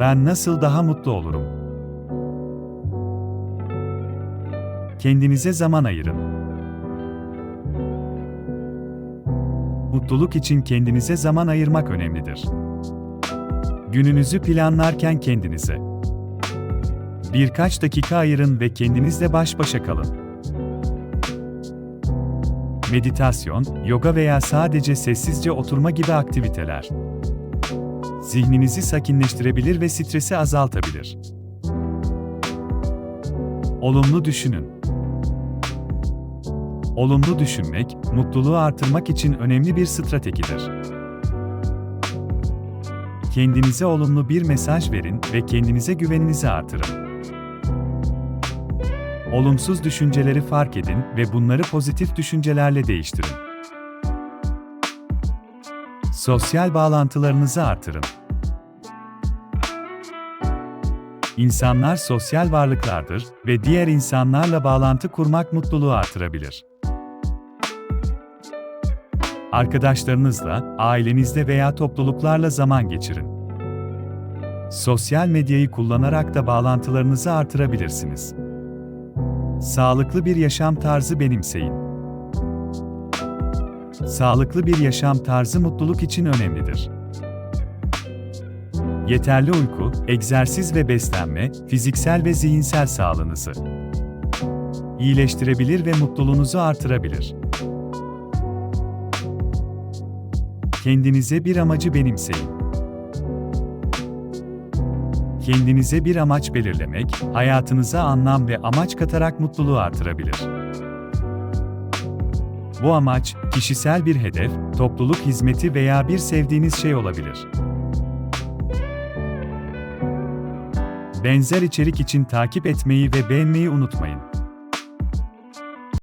Ben nasıl daha mutlu olurum? Kendinize zaman ayırın. Mutluluk için kendinize zaman ayırmak önemlidir. Gününüzü planlarken kendinize birkaç dakika ayırın ve kendinizle baş başa kalın. Meditasyon, yoga veya sadece sessizce oturma gibi aktiviteler zihninizi sakinleştirebilir ve stresi azaltabilir. Olumlu düşünün. Olumlu düşünmek, mutluluğu artırmak için önemli bir stratejidir. Kendinize olumlu bir mesaj verin ve kendinize güveninizi artırın. Olumsuz düşünceleri fark edin ve bunları pozitif düşüncelerle değiştirin. Sosyal bağlantılarınızı artırın. İnsanlar sosyal varlıklardır ve diğer insanlarla bağlantı kurmak mutluluğu artırabilir. Arkadaşlarınızla, ailenizle veya topluluklarla zaman geçirin. Sosyal medyayı kullanarak da bağlantılarınızı artırabilirsiniz. Sağlıklı bir yaşam tarzı benimseyin. Sağlıklı bir yaşam tarzı mutluluk için önemlidir. Yeterli uyku, egzersiz ve beslenme, fiziksel ve zihinsel sağlığınızı iyileştirebilir ve mutluluğunuzu artırabilir. Kendinize bir amacı benimseyin. Kendinize bir amaç belirlemek, hayatınıza anlam ve amaç katarak mutluluğu artırabilir. Bu amaç, kişisel bir hedef, topluluk hizmeti veya bir sevdiğiniz şey olabilir. Benzer içerik için takip etmeyi ve beğenmeyi unutmayın.